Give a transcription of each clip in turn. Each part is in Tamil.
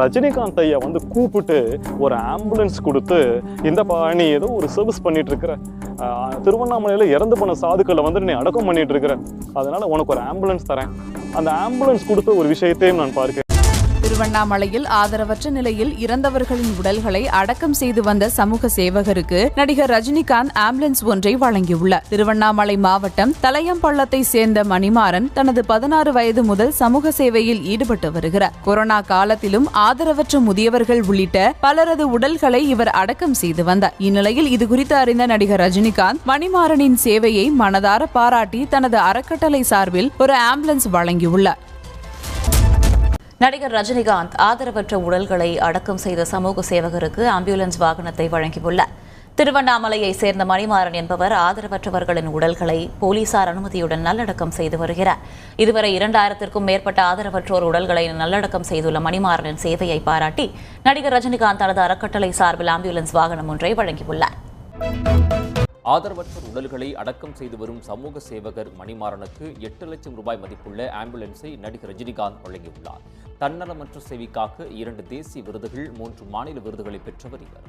ரஜினிகாந்த் ஐயா வந்து கூப்பிட்டு ஒரு ஆம்புலன்ஸ் கொடுத்து இந்த நீ ஏதோ ஒரு சர்வீஸ் பண்ணிட்டு இருக்கிற திருவண்ணாமலையில் இறந்து போன சாதுக்களை வந்து நீ அடக்கம் பண்ணிட்டு இருக்கிற அதனால உனக்கு ஒரு ஆம்புலன்ஸ் தரேன். அந்த ஆம்புலன்ஸ் கொடுத்த ஒரு விஷயத்தையும் நான் பார்க்கிறேன். திருவண்ணாமலையில் ஆதரவற்ற நிலையில் இறந்தவர்களின் உடல்களை அடக்கம் செய்து வந்த சமூக சேவகருக்கு நடிகர் ரஜினிகாந்த் ஆம்புலன்ஸ் ஒன்றை வழங்கியுள்ளார். திருவண்ணாமலை மாவட்டம் தலையம்பள்ளத்தை சேர்ந்த மணிமாறன் தனது பதினாறு வயது முதல் சமூக சேவையில் ஈடுபட்டு வருகிறார். கொரோனா காலத்திலும் ஆதரவற்ற முதியவர்கள் உள்ளிட்ட பலரது உடல்களை இவர் அடக்கம் செய்து வந்தார். இந்நிலையில் இதுகுறித்து அறிந்த நடிகர் ரஜினிகாந்த் மணிமாறனின் சேவையை மனதார பாராட்டி தனது அறக்கட்டளை சார்பில் ஒரு ஆம்புலன்ஸ் வழங்கியுள்ளார். நடிகர் ரஜினிகாந்த் ஆதரவற்ற உடல்களை அடக்கம் செய்த சமூக சேவகருக்கு ஆம்புலன்ஸ் வாகனத்தை வழங்கியுள்ளார். திருவண்ணாமலையை சேர்ந்த மணிமாறன் என்பவர் ஆதரவற்றவர்களின் உடல்களை போலீசார் அனுமதியுடன் நல்லடக்கம் செய்து வருகிறார். இதுவரை இரண்டாயிரத்திற்கும் மேற்பட்ட ஆதரவற்றோர் உடல்களை நல்லடக்கம் செய்துள்ள மணிமாறனின் சேவையை பாராட்டி நடிகர் ரஜினிகாந்த் தனது அறக்கட்டளை சார்பில் ஆம்புலன்ஸ் வாகனம் ஒன்றை வழங்கியுள்ளார். ஆதரவற்ற உடல்களை அடக்கம் செய்து வரும் சமூக சேவகர் மணிமாறனுக்கு எட்டு லட்சம் ரூபாய் மதிப்புள்ள ஆம்புலன்ஸை நடிகர் ரஜினிகாந்த் வழங்கியுள்ளார். தன்னலமற்ற சேவைக்காக இரண்டு தேசிய விருதுகள் மூன்று மாநில விருதுகளை பெற்றவர் இவர்.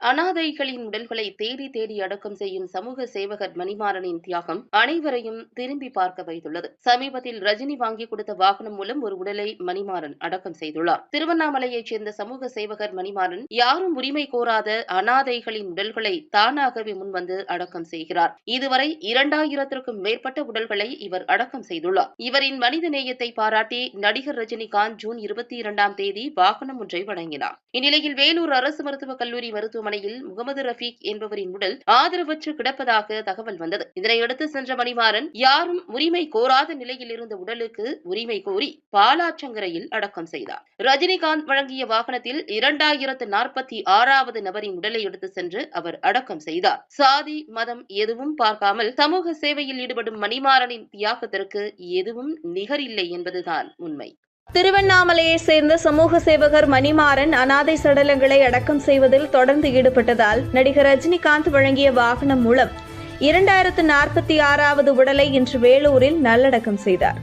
அனாதைகளின் உடல்களை தேடி தேடி அடக்கம் செய்யும் சமூக சேவகர் மணிமாறனின் தியாகம் அனைவரையும் திரும்பி பார்க்க வைத்துள்ளது. சமீபத்தில் ரஜினி வாங்கி கொடுத்த வாகனம் மூலம் ஒரு உடலை மணிமாறன் அடக்கம் செய்துள்ளார். திருவண்ணாமலையைச் சேர்ந்த சமூக சேவகர் மணிமாறன் யாரும் உரிமை கோராத அனாதைகளின் உடல்களை தானாகவே முன்வந்து அடக்கம் செய்கிறார். இதுவரை இரண்டாயிரத்திற்கும் மேற்பட்ட உடல்களை இவர் அடக்கம் செய்துள்ளார். இவரின் மனித நேயத்தை பாராட்டி நடிகர் ரஜினிகாந்த் ஜூன் இருபத்தி இரண்டாம் தேதி வாகனம் ஒன்றை வழங்கினார். இந்நிலையில் வேலூர் அரசு மருத்துவக் கல்லூரி மருத்துவமனையில் முகமது ரஃபீக் என்பவரின் உடல் ஆதரவற்று கிடப்பதாக தகவல் வந்தது. இதனையடுத்து சென்ற மணிமாறன் யாரும் உரிமை கோராத நிலையில் இருந்த உடலுக்கு உரிமை கோரி பாலாற்றங்கரையில் அடக்கம் செய்தார். ரஜினிகாந்த் வழங்கிய வாகனத்தில் இரண்டாயிரத்து நாற்பத்தி ஆறாவது நபரின் உடலை எடுத்து சென்று அவர் அடக்கம் செய்தார். சாதி மதம் எதுவும் பார்க்காமல் சமூக சேவையில் ஈடுபடும் மணிமாறனின் தியாகத்திற்கு எதுவும் நிகரில்லை என்பதுதான் உண்மை. திருவண்ணாமலையை சேர்ந்த சமூக சேவகர் மணிமாறன் அனாதை சடலங்களை அடக்கம் செய்வதில் தொடர்ந்து ஈடுபட்டதால் நடிகர் ரஜினிகாந்த் வழங்கிய வாகனம் மூலம் இரண்டாயிரத்து நாற்பத்தி ஆறாவது உடலை இன்று வேலூரில் நல்லடக்கம் செய்தார்.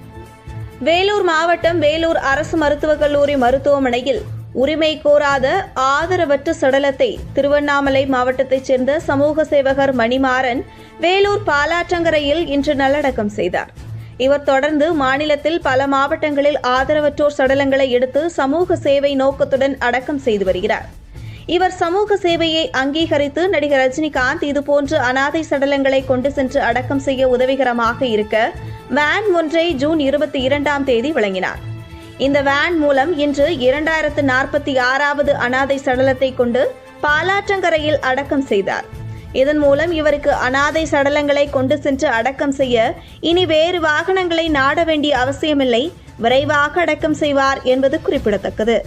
வேலூர் மாவட்டம் வேலூர் அரசு மருத்துவக் கல்லூரி மருத்துவமனையில் உரிமை கோராத ஆதரவற்ற சடலத்தை திருவண்ணாமலை மாவட்டத்தைச் சேர்ந்த சமூக சேவகர் மணிமாறன் வேலூர் பாலாற்றங்கரையில் இன்று நல்லடக்கம் செய்தார். இவர் தொடர்ந்து மாநிலத்தில் பல மாவட்டங்களில் ஆதரவற்றோர் சடலங்களை எடுத்து சமூக சேவை நோக்கத்துடன் அடக்கம் செய்து வருகிறார். இவர் சமூக சேவையை அங்கீகரித்து நடிகர் ரஜினிகாந்த் இதுபோன்று அனாதை சடலங்களை கொண்டு சென்று அடக்கம் செய்ய உதவிகரமாக இருக்க வேன் ஒன்றை ஜூன் இருபத்தி இரண்டாம் தேதி வழங்கினார். இந்த வேன் மூலம் இன்று இரண்டாயிரத்து நாற்பத்தி ஆறாவது அனாதை சடலத்தை கொண்டு பாலாற்றங்கரையில் அடக்கம் செய்தார். இதன் மூலம் இவருக்கு அனாதை சடலங்களை கொண்டு சென்று அடக்கம் செய்ய இனி வேறு வாகனங்களை நாட வேண்டிய அவசியமில்லை. விரைவாக அடக்கம் செய்வார் என்பது குறிப்பிடத்தக்கது.